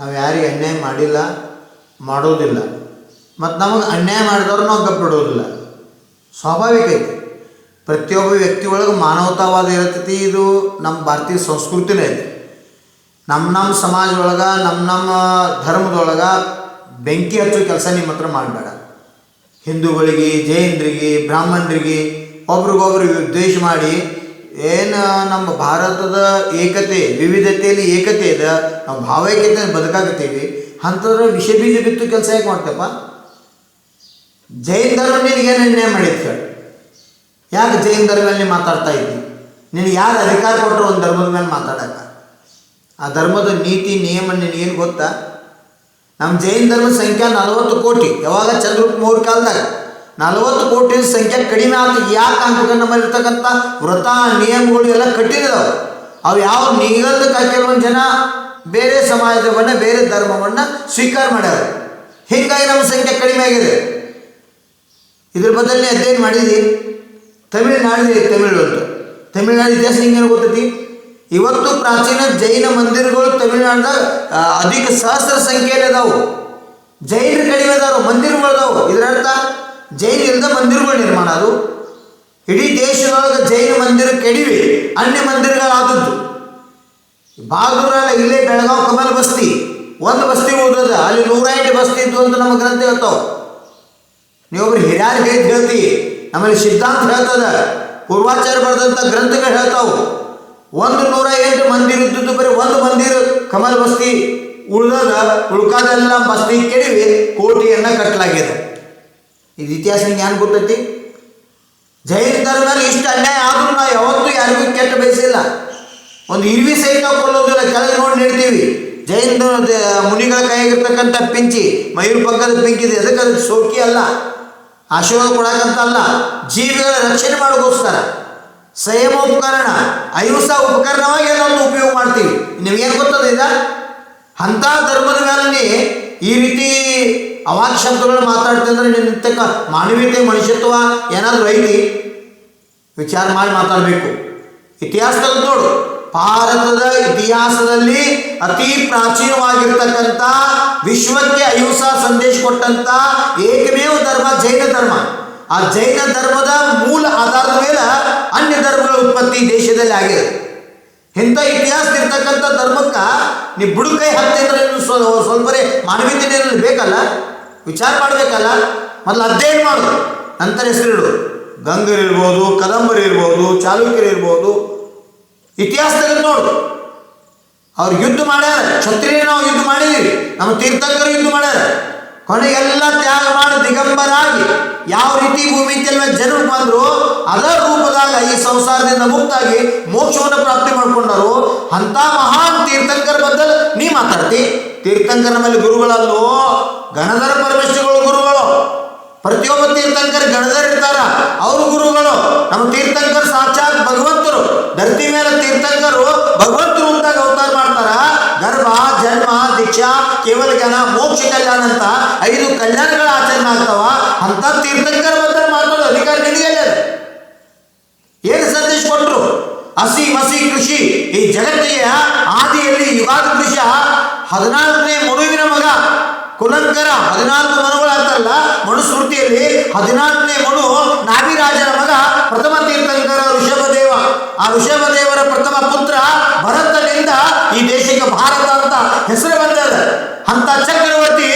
ನಾವು ಯಾರಿಗೆ ಅನ್ಯಾಯ ಮಾಡಿಲ್ಲ, ಮಾಡೋದಿಲ್ಲ. ಮತ್ತು ನಮಗೆ ಅನ್ಯಾಯ ಮಾಡಿದವ್ರು ನಾವು ಗಪ್ಪಿಡೋದಿಲ್ಲ ಸ್ವಾಭಾವಿಕ ಐತಿ. ಪ್ರತಿಯೊಬ್ಬ ವ್ಯಕ್ತಿ ಒಳಗೆ ಮಾನವತಾವಾದ ಇರತೈತಿ, ಇದು ನಮ್ಮ ಭಾರತೀಯ ಸಂಸ್ಕೃತಿನೇ ಐತಿ. ನಮ್ಮ ನಮ್ಮ ಸಮಾಜದೊಳಗೆ ನಮ್ಮ ನಮ್ಮ ಧರ್ಮದೊಳಗೆ ಬೆಂಕಿ ಹಚ್ಚೋ ಕೆಲಸ ನಿಮ್ಮ ಹತ್ರ ಮಾಡಬೇಡ. ಹಿಂದೂಗಳಿಗೆ, ಜೈನರಿಗೆ, ಬ್ರಾಹ್ಮಣರಿಗೆ ಒಬ್ರಿಗೊಬ್ರು ದ್ವೇಷ ಮಾಡಿ ಏನು ನಮ್ಮ ಭಾರತದ ಏಕತೆ, ವಿವಿಧತೆಯಲ್ಲಿ ಏಕತೆ ಇದೆ, ನಾವು ಭಾವೈಕ್ಯತೆ ಬದುಕಾಗತ್ತೀವಿ ಅಂಥದ್ರ ವಿಷ ಬೀಜ ಬಿತ್ತು ಕೆಲಸ ಯಾಕೆ ಮಾಡ್ತೇಪ್ಪ ಜೈನ್ ಧರ್ಮ ನಿನಗೇನು ನಿರ್ಣಯ ಮಾಡಿತ್ತು ಯಾಕೆ ಜೈನ್ ಧರ್ಮದಲ್ಲಿ ಮಾತಾಡ್ತಾ ಇದ್ದಿ ನಿನಗೆ ಯಾರು ಅಧಿಕಾರ ಕೊಟ್ಟರು ಒಂದು ಧರ್ಮದ ಮೇಲೆ ಮಾತಾಡಕ್ಕ ಆ ಧರ್ಮದ ನೀತಿ, ನಿಯಮ ನಿನಗೇನು ಗೊತ್ತಾ? ನಮ್ಮ ಜೈನ್ ಧರ್ಮದ ಸಂಖ್ಯಾ ನಲವತ್ತು ಕೋಟಿ, ಯಾವಾಗ ಚಂದ್ರ ಮೂರು ಕಾಲದಾಗ. ನಲವತ್ತು ಕೋಟಿ ಸಂಖ್ಯೆ ಕಡಿಮೆ ಆತು. ಯಾಕೆ ಅಂತ ನಮ್ಮಲ್ಲಿ ಇರ್ತಕ್ಕಂಥ ವ್ರತ, ನಿಯಮಗಳು ಎಲ್ಲ ಕಟ್ಟಿದಾವೆ ಅವು ಯಾವ ನಿಗದಕ್ಕೆ ಕೆಲವೊಂದು ಜನ ಬೇರೆ ಸಮಾಜವನ್ನು, ಬೇರೆ ಧರ್ಮವನ್ನು ಸ್ವೀಕಾರ ಮಾಡ್ಯಾರ. ಹೀಗಾಗಿ ನಮ್ಮ ಸಂಖ್ಯೆ ಕಡಿಮೆ ಆಗಿದೆ. ಇದ್ರ ಬದಲೇ ಅಧ್ಯಯನ ಮಾಡಿದ್ವಿ. ತಮಿಳುನಾಡಿದೆ ತಮಿಳು ಅಂತ. ತಮಿಳುನಾಡು ಇತಿಹಾಸ ಹಿಂಗೇನು ಗೊತ್ತೈತಿ? ಇವತ್ತು ಪ್ರಾಚೀನ ಜೈನ ಮಂದಿರಗಳು ತಮಿಳುನಾಡ್ದಾಗ ಅಧಿಕ ಸಹಸ್ರ ಸಂಖ್ಯೆಯಲ್ಲಿ ಅದಾವು. ಜೈನರು ಕಡಿಮೆ ಅದಾವು ಮಂದಿರಗಳು ಅದಾವು. ಇದರರ್ಥ ಜೈನ ಇಲ್ಲದ ಮಂದಿರಗಳು ನಿರ್ಮಾಣ ಅದು. ಇಡೀ ದೇಶದೊಳಗೆ ಜೈನ ಮಂದಿರ ಕೆಡಿವೆ, ಅನ್ಯ ಮಂದಿರಗಳಾದದ್ದು. ಬಾಗೂರಲ್ಲ ಇಲ್ಲೇ ಬೆಳಗಾವ್ ಕಮಲ್ ಬಸ್ತಿ, ಒಂದು ಬಸ್ತಿ ಉಳಿದದ ಅಲ್ಲಿ ನೂರ ಎಂಟು ಬಸ್ತಿ ಇತ್ತು ಅಂತ ನಮ್ಮ ಗ್ರಂಥ ಹೇಳ್ತಾವೆ. ನೀವೊಬ್ರು ಹಿರಿಯರು ಹೇಳಿದ್ ಹೇಳ್ತಿ ನಮ್ಮಲ್ಲಿ ಸಿದ್ಧಾಂತ ಹೇಳ್ತದ, ಪೂರ್ವಾಚಾರ ಬರೆದಂತ ಗ್ರಂಥಗಳು ಹೇಳ್ತಾವು. ಒಂದು ನೂರ ಎಂಟು ಮಂದಿರ ಇದ್ದದ್ದು ಬರೀ ಒಂದು ಮಂದಿರ ಕಮಲ್ ಬಸ್ತಿ ಉಳ್ದದ, ಉಳ್ಕಾದೆಲ್ಲ ಬಸ್ತಿ ಕೆಡವಿ, ಕೋಟಿಯನ್ನ ಕಟ್ಟಲಾಗಿದೆ ಇದು ಇತಿಹಾಸ ನಿಂಗೆ ಏನು ಗೊತ್ತೈತಿ? ಜೈನ ಧರ್ಮದಲ್ಲಿ ಇಷ್ಟು ಅನ್ಯಾಯ ಆದರೂ ನಾವು ಯಾವತ್ತೂ ಯಾರಿಗೂ ಕೆಟ್ಟ ಬಯಸಿಲ್ಲ. ಒಂದು ಇರ್ವಿ ಸಹಿತ ಕೊಲ್ಲೋದಿಲ್ಲ ಕೆಳಗೆ ನೋಡಿ ನೀಡ್ತೀವಿ. ಜೈನ ಮುನಿಗಳ ಕೈಯಾಗಿರ್ತಕ್ಕಂಥ ಪಿಂಚಿ, ಮಯೂರ್ ಪಕ್ಕದ ಪಿಂಕಿದೆ ಅದಕ್ಕೆ ಅದಕ್ಕೆ ಸೋಕಿ ಅಲ್ಲ. ಆಶೀರ್ವಾದ ಕೊಡಕ್ಕಂತ ಅಲ್ಲ. ಜೀವಿಗಳ ರಕ್ಷಣೆ ಮಾಡೋಕ್ಕೋಸ್ಕರ ಸಂಯಮ ಉಪಕರಣ, ಅಹಿಂಸಾ ಉಪಕರಣವಾಗಿ ಅದನ್ನು ಉಪಯೋಗ ಮಾಡ್ತೀವಿ. ನಿಮಗೇನು ಗೊತ್ತದ ಇದ? ಅಂಥ ಧರ್ಮದ ಮೇಲೆ ಈ ರೀತಿ ಅವಾಕ್ ಶಬ್ದಗಳು ಮಾತಾಡ್ತಂದ್ರೆ ನಿನ್ನ ಮಾನವೀಯತೆ, ಮನುಷ್ಯತ್ವ ಏನಾದರೂ ಐತಿ, ವಿಚಾರ ಮಾಡಿ ಮಾತಾಡಬೇಕು. ಇತಿಹಾಸದಲ್ಲಿ ನೋಡು, ಭಾರತದ ಇತಿಹಾಸದಲ್ಲಿ ಅತಿ ಪ್ರಾಚೀನವಾಗಿರ್ತಕ್ಕಂಥ ವಿಶ್ವಕ್ಕೆ ಅಹಿಂಸಾ ಸಂದೇಶ ಕೊಟ್ಟಂತ ಏಕಮೇವ ಧರ್ಮ ಜೈನ ಧರ್ಮ. ಆ ಜೈನ ಧರ್ಮದ ಮೂಲ ಆಧಾರದ ಮೇಲೆ ಅನ್ಯ ಧರ್ಮಗಳ ಉತ್ಪತ್ತಿ ದೇಶದಲ್ಲಿ ಆಗಿದೆ ಇಂಥ ಇತಿಹಾಸದಿರ್ತಕ್ಕಂಥ ಧರ್ಮಕ್ಕೆ ನೀ ಬುಡುಕೈ ಹತ್ತಿದ್ರೆ ಸ್ವಲ್ಪ ಸ್ವಲ್ಪರೇ ಮಾನವೀಯತೆ ಬೇಕಲ್ಲ? ವಿಚಾರ ಮಾಡಬೇಕಲ್ಲ? ಮೊದಲು ಅಧ್ಯಯನ ಮಾಡು. ನಂತರ ಹೆಸರಿಡು. ಗಂಗರು ಇರ್ಬೋದು, ಕದಂಬರು ಇರ್ಬೋದು, ಚಾಲುಕ್ಯರು ಇರ್ಬೋದು. ಇತಿಹಾಸದಲ್ಲಿ ನೋಡು. ಅವ್ರು ಯುದ್ಧ ಮಾಡ್ಯಾರ. ಕ್ಷತ್ರಿಯ ನಾವು ಯುದ್ಧ ಮಾಡಿದೀವಿ. ನಮ್ಮ ತೀರ್ಥಂಕರು ಯುದ್ಧ ಮಾಡ್ಯಾರ. ಕೊನೆಗೆಲ್ಲ ತ್ಯಾಗ ಮಾಡಿ ದಿಗಂಬರಾಗಿ. ಯಾವ ರೀತಿ ಭೂಮಿ ಜನರು ಬಂದ್ರು ಅದರ ರೂಪದಾಗ ಈ ಸಂಸಾರದಿಂದ ಮುಕ್ತಾಗಿ ಮೋಕ್ಷವನ್ನು ಪ್ರಾಪ್ತಿ ಮಾಡ್ಕೊಂಡರು. ಅಂತ ಮಹಾನ್ ತೀರ್ಥಂಕರ ಬದಲು ನೀ ಮಾತಾಡ್ತಿ. ತೀರ್ಥಂಕರ ಮೇಲೆ ಗುರುಗಳಲ್ಲೋ ಗಣಧರ ಪರಮೇಶ್ವರಗಳು ಗುರುಗಳು. ಪ್ರತಿಯೊಬ್ಬ ತೀರ್ಥಂಕರ್ ಗಣದರ್ ಇರ್ತಾರ. ಅವ್ರ ಗುರುಗಳು. ನಮ್ಮ ತೀರ್ಥಂಕರ್ ಸಾಕ್ಷಾತ್ ಭಗವಂತರು. ಧರತಿ ಮೇಲೆ ತೀರ್ಥಂಕರು ಭಗವಂತರು ಅಂತ ಅವತಾರ ಮಾಡ್ತಾರ. ಗರ್ಭ ಜನ್ಮ, ದೀಕ್ಷಾ, ಕೇವಲ ಜನ ಮೋಕ್ಷ ಕಲ್ಯಾಣ ಅಂತ ಐದು ಕಲ್ಯಾಣಗಳ ಆಚರಣೆ ಆಗ್ತಾವ. ಅಂತ ತೀರ್ಥಂಕರ್ ಅವತಾರ ಮಾತಾಡೋ ಅಧಿಕಾರ ನಿನಗೆ ಏನು ಸಂದೇಶ ಕೊಟ್ಟರು ಹಸಿ ಮಸಿ ಕೃಷಿ. ಈ ಜಗತ್ತಿಗೆ ಆದಿಯಲ್ಲಿ ಯುಗಾದ ಕೃಷಿ ಹದಿನಾಲ್ಕನೇ ಮನುವಿನ ಮಗ. ಕುಲಂಕರ ಹದಿನಾಲ್ಕು ಮನುಗಳು ಮನು ಮನುಸ್ಮೃತಿಯಲ್ಲಿ ಹದಿನಾಲ್ಕನೇ ಮನು ನಾಭಿರಾಜನ ಮಗ ಪ್ರಥಮ ತೀರ್ಥಂಕರ ಋಷಭದೇವ. ಆ ಋಷಭದೇವರ ಪ್ರಥಮ ಪುತ್ರ ಭರತನಿಂದ ಈ ದೇಶಕ್ಕೆ ಭಾರತ ಅಂತ ಹೆಸರು ಬಂದದ ಅಂತ ಚಕ್ರವರ್ತಿ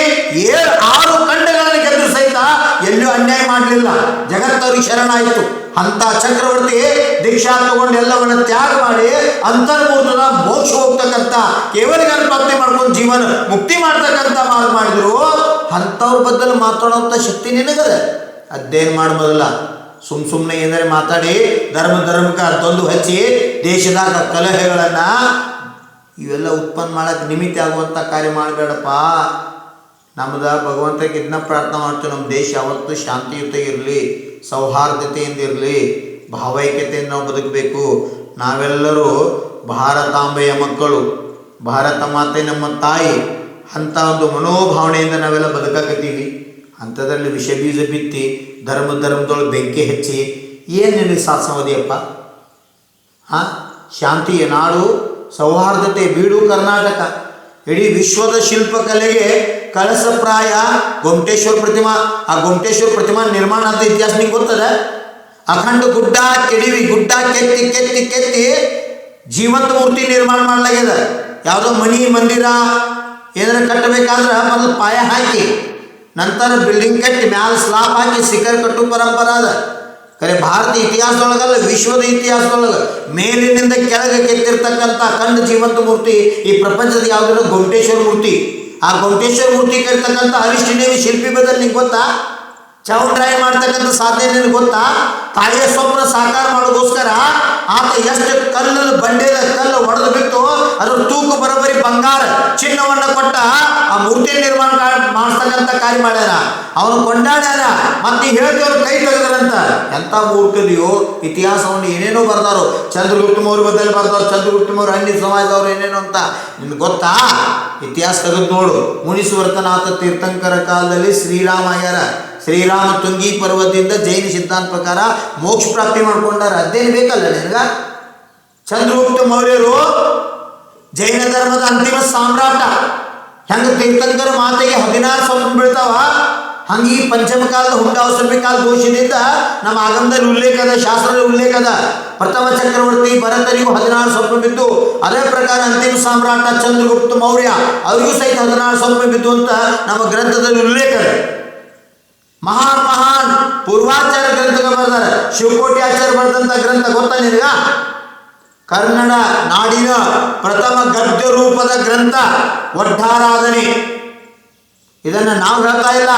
ಏಳು ಆರು ಖಂಡಗಳನ್ನು ಗೆದ್ದು ಸಹಿತ ಎಲ್ಲೂ ಅನ್ಯಾಯ ಮಾಡಲಿಲ್ಲ ಶರಣಾಯಿತು ಅಂತ ಚಕ್ರವರ್ತಿ ದೀಕ್ಷಾ ತಗೊಂಡು ಎಲ್ಲವನ್ನ ತ್ಯಾಗ ಮಾಡಿ ಅಂತರ್ಮೂರ್ತದ ಮೋಕ್ಷ ಹೋಗ್ತಕ್ಕಂಥ ಕೇವಲ ಪ್ರಾಪ್ತಿ ಮಾಡ್ಕೊಂಡು ಜೀವನ ಮುಕ್ತಿ ಮಾಡ್ತಕ್ಕಂಥ ಮಾತು ಮಾಡಿದ್ರು, ಅಂಥವ್ರ ಬದಲು ಮಾತಾಡೋಂಥ ಶಕ್ತಿ ನಿನಗದ. ಅಧ್ಯಯನ ಮಾಡ್ಬೋದಲ್ಲ ಸುಮ್ ಸುಮ್ಮನೆ ಏನಾರೆ ಮಾತಾಡಿ, ಧರ್ಮ ಧರ್ಮಕ್ಕೆ ತಂದು ಹಚ್ಚಿ, ದೇಶದಾಗ ಕಲಹೆಗಳನ್ನ ಇವೆಲ್ಲ ಉತ್ಪನ್ನ ಮಾಡಕ್ಕೆ ನಿಮಿತ್ತ ಆಗುವಂತ ಕಾರ್ಯ ಮಾಡಬೇಡಪ್ಪ. ನಮ್ದು ಭಗವಂತಕ್ಕೆ ಇದನ್ನ ಪ್ರಾರ್ಥನೆ ಮಾಡ್ತೀವಿ, ನಮ್ಮ ದೇಶ ಯಾವತ್ತೂ ಶಾಂತಿಯುತ ಇರಲಿ. ಸೌಹಾರ್ದತೆಯಿಂದ ಇರಲಿ ಭಾವೈಕ್ಯತೆಯಿಂದ ನಾವು ಬದುಕಬೇಕು. ನಾವೆಲ್ಲರೂ ಭಾರತಾಂಬೆಯ ಮಕ್ಕಳು. ಭಾರತ ಮಾತೆ ನಮ್ಮ ತಾಯಿ. ಅಂಥ ಒಂದು ಮನೋಭಾವನೆಯಿಂದ ನಾವೆಲ್ಲ ಬದುಕಾಕತ್ತೀವಿ. ಅಂಥದ್ರಲ್ಲಿ ವಿಷ ಬೀಜ ಬಿತ್ತಿ, ಧರ್ಮ ಧರ್ಮದೊಳಗೆ ಬೆಂಕಿ ಹಚ್ಚಿ, ಏನು ನಿನಗೆ ಸಾಧಿಸೋದಿಯಪ್ಪ ಹಾಂ ಶಾಂತಿಯ ನಾಡು, ಸೌಹಾರ್ದತೆ ಬೀಡು ಕರ್ನಾಟಕ. ಇಡೀ ವಿಶ್ವದ ಶಿಲ್ಪಕಲೆಗೆ ಕಳಸಪ್ರಾಯ ಗೊಮಟೇಶ್ವರ ಪ್ರತಿಮಾ, ಆ ಗೊಮಟೇಶ್ವರ ಪ್ರತಿಮಾ ನಿರ್ಮಾಣ ಅಂತ ಇತಿಹಾಸ ನಿಮ್ಗೆ ಗೊತ್ತದ? ಅಖಂಡ ಗುಡ್ಡ ಕೆಡಿವಿ, ಗುಡ್ಡ ಕೆತ್ತಿ ಕೆತ್ತಿ ಕೆತ್ತಿ ಜೀವಂತ ಮೂರ್ತಿ ನಿರ್ಮಾಣ ಮಾಡ್ಲಾಗ್ಯದ. ಯಾವುದೋ ಮನಿ ಮಂದಿರ ಏನಾರ ಕಟ್ಟಬೇಕಾದ್ರೆ ಮೊದಲು ಪಾಯ ಹಾಕಿ, ನಂತರ ಬಿಲ್ಡಿಂಗ್ ಕಟ್ಟಿ, ಮ್ಯಾಲ ಸ್ಲಾಪ್ ಹಾಕಿ ಸಿಖರ್ ಕಟ್ಟು ಪರಂಪರ ಅದ. ಕರೆ ಭಾರತ ಇತಿಹಾಸದೊಳಗಲ್ಲ, ವಿಶ್ವದ ಇತಿಹಾಸದೊಳಗೆ ಮೇಲಿನಿಂದ ಕೆಳಗೆ ಕೆತ್ತಿರ್ತಕ್ಕಂಥ ಕಂಡ ಜೀವಂತ ಮೂರ್ತಿ ಈ ಪ್ರಪಂಚದ ಯಾವುದರ ಗೊಮಟೇಶ್ವರ ಮೂರ್ತಿ. ಆ ಗೊಮಟೇಶ್ವರ ಮೂರ್ತಿ ಕರಿತಕ್ಕಂಥ ಅರಿಷ್ಟಿನೇವಿ ಶಿಲ್ಪಿ ಬದಲು ನಿಂಗೆ ಗೊತ್ತಾ? ಚೌಟ್ರಾಯಿ ಮಾಡ್ತಕ್ಕಂಥ ಸಾಧ್ಯ ನಿನಗೆ ಗೊತ್ತಾ? ತಾಯಿಯ ಸ್ವಪ್ನ ಸಾಕಾರ ಮಾಡೋಗೋಸ್ಕರ ಆತ ಎಷ್ಟು ಕಲ್ಲು ಬಂಡೆದ ಕಲ್ಲು ಹೊಡೆದು ಬಿತ್ತು ಅದ್ರ ತೂಕ ಬರೋಬರಿ ಬಂಗಾರ ಚಿನ್ನವನ್ನ ಕೊಟ್ಟ ಆ ಮೂರ್ತಿ ನಿರ್ಮಾಣ ಮಾಡಿಸ್ತಕ್ಕಂಥ ಕಾರ್ಯ ಮಾಡ್ಯಾರ ಅವನು ಕೊಂಡಾಡ್ಯಾರ ಮತ್ತೆ ಹೇಳ್ತೇವ್ರು ಕೈ ತೆಗೆದ್ರಂತ ಎಂಥ ಮೂರ್ತಿಯೋ ಇತಿಹಾಸವನ್ನು ಏನೇನೋ ಬರ್ದಾರು. ಚಂದ್ರಗುಪ್ತ ಮೌರ್ಯ ಬದಲು ಬರ್ದಾರು ಚಂದ್ರಗುಪ್ತ ಮೌರ್ಯ ಹಳ್ಳಿ ಸಮಾಜದವ್ರು ಏನೇನೋ ಅಂತ. ನಿಮ್ಗೆ ಗೊತ್ತಾ? ಇತಿಹಾಸ ತೆಗೆದು ನೋಡು. ಮುನಿಸುವರ್ತನಾಥ ತೀರ್ಥಂಕರ ಕಾಲದಲ್ಲಿ ಶ್ರೀರಾಮ ಆಗ್ಯಾರ. ಶ್ರೀರಾಮ ತುಂಗಿ ಪರ್ವತದಿಂದ ಜೈನ ಸಿದ್ಧಾಂತ ಪ್ರಕಾರ ಮೋಕ್ಷ ಪ್ರಾಪ್ತಿ ಮಾಡ್ಕೊಂಡಾರ. ಅದೇನು ಬೇಕಲ್ಲ ನಿನಗ? ಚಂದ್ರಗುಪ್ತ ಮೌರ್ಯರು ಜೈನ ಧರ್ಮದ ಅಂತಿಮ ಸಾಮ್ರಾಟ. ಹೆಂಗ ತೀರ್ಥಂಕರ ಮಾತೆಗೆ ಹದಿನಾರು ಸಾವಿರ ಬೀಳ್ತಾವ? ಹಂಗೆ ಈ ಪಂಚಮ ಕಾಲದ ಹುಂಡಾವಸರ್ಪಿ ಕಾಲ ದೋಷದಿಂದ ನಮ್ಮ ಆಗಮದಲ್ಲಿ ಉಲ್ಲೇಖ ಅದ ಶಾಸ್ತ್ರದ ಉಲ್ಲೇಖ ಅದ. ಪ್ರಥಮ ಚಕ್ರವರ್ತಿ ಭರತರಿಗೂ ಹದಿನಾರು ಸ್ವಲ್ಪ ಬಿದ್ದು, ಅದೇ ಪ್ರಕಾರ ಅಂತಿಮ ಸಾಮ್ರಾಟ ಚಂದ್ರಗುಪ್ತ ಮೌರ್ಯ, ಅವರಿಗೂ ಸಹಿತ ಹದಿನಾರು ಸ್ವಲ್ಪ ಬಿದ್ದು ಅಂತ ನಮ್ಮ ಗ್ರಂಥದಲ್ಲಿ ಉಲ್ಲೇಖ ಮಹಾನ್ ಮಹಾನ್ ಪೂರ್ವಾಚಾರ್ಯ ಗ್ರಂಥಗಳು ಬರ್ತಾರೆ ಶಿವಕೋಟಿ ಆಚಾರ್ಯ ಬರೆದಂತ ಗ್ರಂಥ ಗೊತ್ತಾ ನಿನಗ? ಕನ್ನಡ ನಾಡಿನ ಪ್ರಥಮ ಗದ್ಯ ರೂಪದ ಗ್ರಂಥ ಒಡ್ಡಾರಾಧನೆ ಇದನ್ನ ನಾವು ಹೇಳ್ತಾ ಇಲ್ಲ.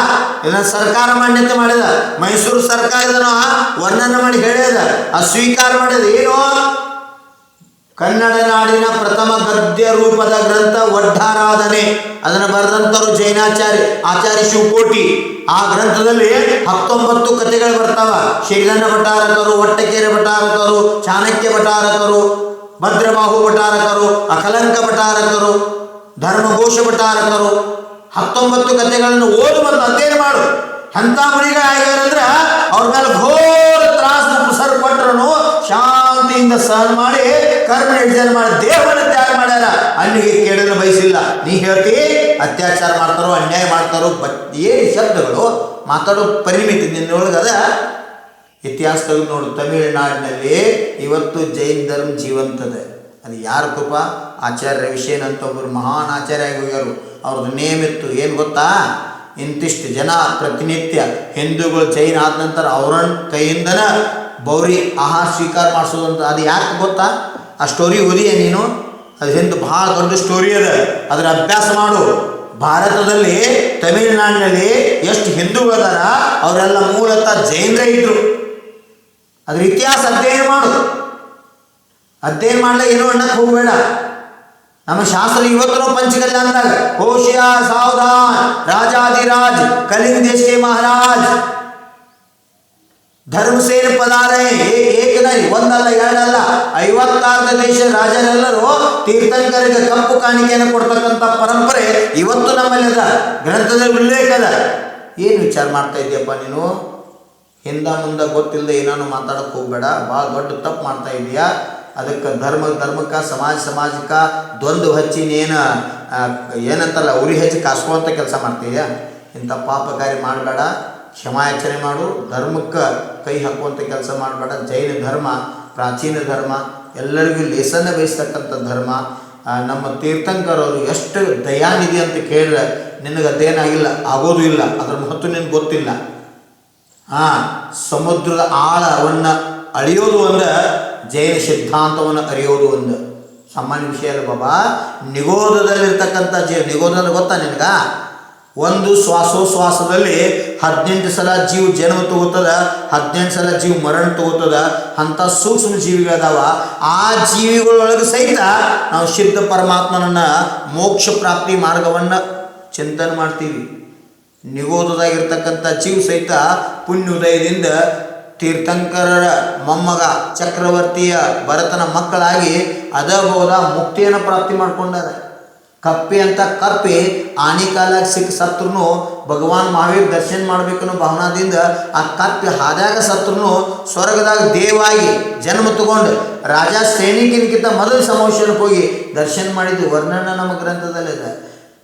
ಇದನ್ನ ಸರ್ಕಾರ ಮಾನ್ಯತೆ ಮಾಡಿದ. ಮೈಸೂರು ಸರ್ಕಾರ ಇದನ್ನು ವರ್ಣನೆ ಮಾಡಿ ಹೇಳಿದ. ಆ ಸ್ವೀಕಾರ ಮಾಡಿದ. ಏನು ಕನ್ನಡ ನಾಡಿನ ಪ್ರಥಮ ಗದ್ಯ ರೂಪದ ಗ್ರಂಥ ಒಡ್ಡಾರಾಧನೆ ಅದನ್ನು ಬರೆದಂಥವ್ರು ಜೈನಾಚಾರ್ಯ, ಆಚಾರ್ಯ ಶಿವಕೋಟಿ. ಆ ಗ್ರಂಥದಲ್ಲಿ ಹತ್ತೊಂಬತ್ತು ಕಥೆಗಳು ಬರ್ತಾವ. ಶ್ರೀಗಂಧ ಭಟಾರಕರು ಒಟ್ಟಕೆರೆ ಭಟಾರಕರು ಚಾಣಕ್ಯ ಭಟಾರಕರು ಭದ್ರಬಾಹು ಭಟಾರಕರು ಅಕಲಂಕ ಭಟಾರಕರು ಧರ್ಮಘೋಷ ಭಟಾರಕರು ಹತ್ತೊಂಬತ್ತು ಕಥೆಗಳನ್ನು ಓದು ಮತ್ತು ಅಧ್ಯಯನ ಮಾಡು. ಅಂತ ಮುನಿಗಳು ಅವ್ರ ಮೇಲೆ ಘೋರ ತ್ರಾಸ ಸರ್ ಕೊಟ್ಟರು ಶಾಂತಿಯಿಂದ ಸಹನ ಮಾಡಿ ಕರ್ಮ ನಿರ್ಜನ ಮಾಡಿ ದೇಹವನ್ನು ತ್ಯಾಗ ಮಾಡ್ಯಾರ. ಅಲ್ಲಿಗೆ ಕೇಳಲು ಬಯಸಿಲ್ಲ. ನೀ ಹೇಳ್ತಿ, ಅತ್ಯಾಚಾರ ಮಾಡ್ತಾರೋ, ಅನ್ಯಾಯ ಮಾಡ್ತಾರೋ ಏನು ಶಬ್ದಗಳು, ಮಾತಾಡೋ ಪರಿಮಿತಿ ನಿನ್ನೊಳಗದ ಇತಿಹಾಸ ತೆಗೆದು ನೋಡು. ತಮಿಳುನಾಡಿನಲ್ಲಿ ಇವತ್ತು ಜೈನ್ ಧರ್ಮ ಜೀವಂತದೆ. ಅದು ಯಾರ ಕೃಪ? ಆಚಾರ್ಯ ವಿಷಯನ್ ಅಂತ ಒಬ್ಬರು ಮಹಾನ್ ಆಚಾರ್ಯ ಆಗಿ ಹೋಗ್ಯಾರು. ಅವ್ರದ್ದು ನೇಮ್ ಇತ್ತು. ಏನು ಗೊತ್ತಾ? ಇಂತಿಷ್ಟು ಜನ ಪ್ರತಿನಿತ್ಯ ಹಿಂದೂಗಳು ಜೈನ್ ಆದ ನಂತರ ಅವ್ರನ್ನ ಕೈಯಿಂದನ ಬೌರಿ ಆಹಾರ ಸ್ವೀಕಾರ ಮಾಡಿಸೋದಂತ. ಅದು ಯಾಕೆ ಗೊತ್ತಾ? ಆ ಸ್ಟೋರಿ ಓದಿಯ ನೀನು? ಅದು ಹಿಂದೆ ಭಾಳ ದೊಡ್ಡ ಸ್ಟೋರಿ ಅದ. ಅದರ ಅಭ್ಯಾಸ ಮಾಡು. ಭಾರತದಲ್ಲಿ ತಮಿಳುನಾಡಿನಲ್ಲಿ ಎಷ್ಟು ಹಿಂದೂಗಳದಾರ, ಅವರೆಲ್ಲ ಮೂಲತಃ ಜೈನರೇ ಇದ್ರು. ಅದ್ರ ಇತಿಹಾಸ ಅಧ್ಯಯನ ಮಾಡು. ಅಧ್ಯಯನ ಮಾಡಲೇ ಏನೋ ಅಣ್ಣಕ್ಕೆ ಹೋಗಬೇಡ. ನಮ್ಮ ಶಾಸ್ತ್ರ ಇವತ್ತು ಪಂಚಕಲ್ಯ ಅಂದಾಗ ಕೋಶಿಯಾ ಸಾವಧಾನ್ ರಾಜಾದಿರಾಜ್ ಕಲಿಂಗ ದೇಶಿ ಮಹಾರಾಜ್. ಧರ್ಮಸೇನ ಪದಾರೆ ಏಕನ ಒಂದಲ್ಲ ಎರಡಲ್ಲ. ಐವತ್ತಾರು ದೇಶ ರಾಜರೆಲ್ಲರೂ ತೀರ್ಥಂಕರಿಗೆ ಕಪ್ಪು ಕಾಣಿಕೆಯನ್ನು ಕೊಡ್ತಕ್ಕಂಥ ಪರಂಪರೆ ಇವತ್ತು ನಮ್ಮಲ್ಲಿ ಅದ. ಗ್ರಂಥದಲ್ಲಿ ಉಲ್ಲೇಖ ಏನು ವಿಚಾರ ಮಾಡ್ತಾ ಇದ್ದೀಯಪ್ಪ ನೀನು? ಹಿಂದ ಮುಂದೆ ಗೊತ್ತಿಲ್ಲದೆ ಏನಾನು ಮಾತಾಡಕ್ಕೆ ಹೋಗ್ಬೇಡ. ಭಾಳ ದೊಡ್ಡ ತಪ್ಪು ಮಾಡ್ತಾ ಇದೆಯಾ ಅದಕ್ಕೆ ಧರ್ಮ ಧರ್ಮಕ್ಕೆ ಸಮಾಜ ಸಮಾಜಕ್ಕೆ ದ್ವಂದ್ವ ಹಚ್ಚಿ ನೀನು ಆ, ಏನಂತಲ್ಲ ಉರಿ ಹಚ್ಚಿ ಕಾಸ್ಕೊಂತ ಕೆಲಸ ಮಾಡ್ತೀಯ ಇಂಥ ಪಾಪಕಾರಿ ಮಾಡಬೇಡ. ಕ್ಷಮಾಯಾಚನೆ ಮಾಡು. ಧರ್ಮಕ್ಕೆ ಕೈ ಹಾಕುವಂಥ ಕೆಲಸ ಮಾಡಬೇಡ. ಜೈನ ಧರ್ಮ ಪ್ರಾಚೀನ ಧರ್ಮ, ಎಲ್ಲರಿಗೂ ಲೇಸನ್ನ ಬಯಸ್ತಕ್ಕಂಥ ಧರ್ಮ ನಮ್ಮ ತೀರ್ಥಂಕರವರು ಎಷ್ಟು ದಯಾನಿಧಿ ಅಂತ ಕೇಳಿದ್ರೆ, ನಿನಗೆ ಅದೇನಾಗಿಲ್ಲ, ಆಗೋದು ಇಲ್ಲ, ಅದ್ರ ಮಹತ್ವ ನಿನಗೆ ಗೊತ್ತಿಲ್ಲ. ಹಾಂ ಸಮುದ್ರದ ಆಳವನ್ನು ಅಳಿಯೋದು ಒಂದು ಜೈನ ಸಿದ್ಧಾಂತವನ್ನು ಅರಿಯೋದು ಒಂದು. ಸಾಮಾನ್ಯ ವಿಷಯ ಅಲ್ಲ ಬಾಬಾ ನಿಗೋಧದಲ್ಲಿರ್ತಕ್ಕಂಥ ಜೈ ನಿಗೋಧ ಗೊತ್ತಾ ನಿನಗ? ಒಂದು ಶ್ವಾಸೋಶ್ವಾಸದಲ್ಲಿ ಹದಿನೆಂಟು ಸಲ ಜೀವ ಜನ್ಮ ತಗೋತದ ಹದಿನೆಂಟು ಸಲ ಜೀವ ಮರಣ ತಗೋತದ ಅಂಥ ಸೂಕ್ಷ್ಮ ಜೀವಿಗಳದಾವ ಆ ಜೀವಿಗಳೊಳಗೆ ಸಹಿತ ನಾವು ಶುದ್ಧ ಪರಮಾತ್ಮನನ್ನ ಮೋಕ್ಷ ಪ್ರಾಪ್ತಿ ಮಾರ್ಗವನ್ನ ಚಿಂತನೆ ಮಾಡ್ತೀವಿ. ನಿಗೋದಾಗಿರ್ತಕ್ಕಂಥ ಜೀವ ಸಹಿತ ಪುಣ್ಯೋದಯದಿಂದ ತೀರ್ಥಂಕರರ ಮೊಮ್ಮಗ, ಚಕ್ರವರ್ತಿಯ ಭರತನ ಮಕ್ಕಳಾಗಿ ಅದಬಹುದ ಮುಕ್ತಿಯನ್ನು ಪ್ರಾಪ್ತಿ ಮಾಡ್ಕೊಂಡಾರ. ಕಪ್ಪಿ ಅಂತ ಕಪ್ಪಿ ಆನಿ ಕಾಲಾಗ ಸಿಕ್ಕ ಸತ್ರು ಭಗವಾನ್ ಮಹಾವೀರ್ ದರ್ಶನ ಮಾಡ್ಬೇಕನ್ನೋ ಭಾವನಾದಿಂದ ಆ ಕಪ್ಪಿ ಹಾದ್ಯಾಗ ಸತ್ರು ಸ್ವರ್ಗದಾಗ ದೇವಾಗಿ ಜನ್ಮ ತಗೊಂಡು ರಾಜ ಸೈನಿಕನಿಗಿಂತ ಮೊದಲು ಸಮೋಷಣಕ್ಕೆ ಹೋಗಿ ದರ್ಶನ ಮಾಡಿದ್ದು ವರ್ಣನ ನಮ್ಮ ಗ್ರಂಥದಲ್ಲಿದೆ.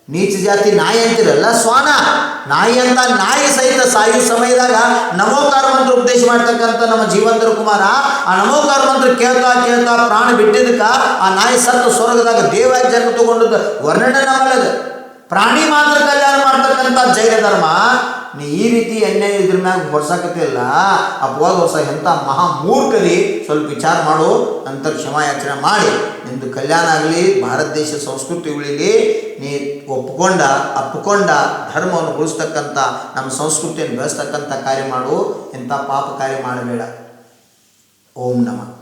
ನೀಚ ಜಾತಿ ನಾಯಿ ಅಂತಿರಲ್ಲ ಸ್ವಾನ ನಾಯಿ ಅಂತ ನಾಯಿ ಸಹಿತ ಸಾಯು ಸಮಯದಾಗ ನಮೋಕಾರ ಮಂತ್ರ ಉಪದೇಶ ಮಾಡ್ತಕ್ಕಂಥ ನಮ್ಮ ಜೀವಂತರ ಕುಮಾರ, ಆ ನಮೋಕಾರ ಮಂತ್ರ ಕೇಳ್ತಾ ಕೇಳ್ತಾ ಪ್ರಾಣ ಬಿಟ್ಟಿದ್ದಕ್ಕ ಆ ನಾಯಿ ಸತ್ತು ಸ್ವರ್ಗದಾಗ ದೇವಾಗಿ ಜನ್ಮ ತಗೊಂಡದ್ದು ವರ್ಣನೆ ನಮ್ಮಲ್ಲದ ಪ್ರಾಣಿ ಮಾತ್ರ ಕಲ್ಯಾಣ ಮಾಡ್ತಕ್ಕಂಥ ಜೈನ ಧರ್ಮ ನೀ ಈ ರೀತಿ ಅನ್ಯಾಯ ಇದ್ರ ಮ್ಯಾಗ ಆ ಬೋಧ ಹೊಸ ಎಂಥ ಮಹಾ ಮೂರ್ಖಲಿ ಸ್ವಲ್ಪ ವಿಚಾರ ಮಾಡು, ನಂತರ ಕ್ಷಮಾಯಾಚನೆ ಮಾಡಿ. ಕಲ್ಯಾಣ ಆಗಲಿ, ಭಾರತ ದೇಶದ ಸಂಸ್ಕೃತಿ ಉಳಿಲಿ, ನೀ ಒಪ್ಕೊಂಡ, ಅಪ್ಕೊಂಡ ಧರ್ಮವನ್ನು ಉಳಿಸ್ತಕ್ಕಂಥ, ನಮ್ಮ ಸಂಸ್ಕೃತಿಯನ್ನು ಬೆಳೆಸ್ತಕ್ಕಂಥ ಕಾರ್ಯ ಮಾಡು ಇಂಥ ಪಾಪ ಕಾರ್ಯ ಮಾಡಬೇಡ. ಓಂ ನಮಃ.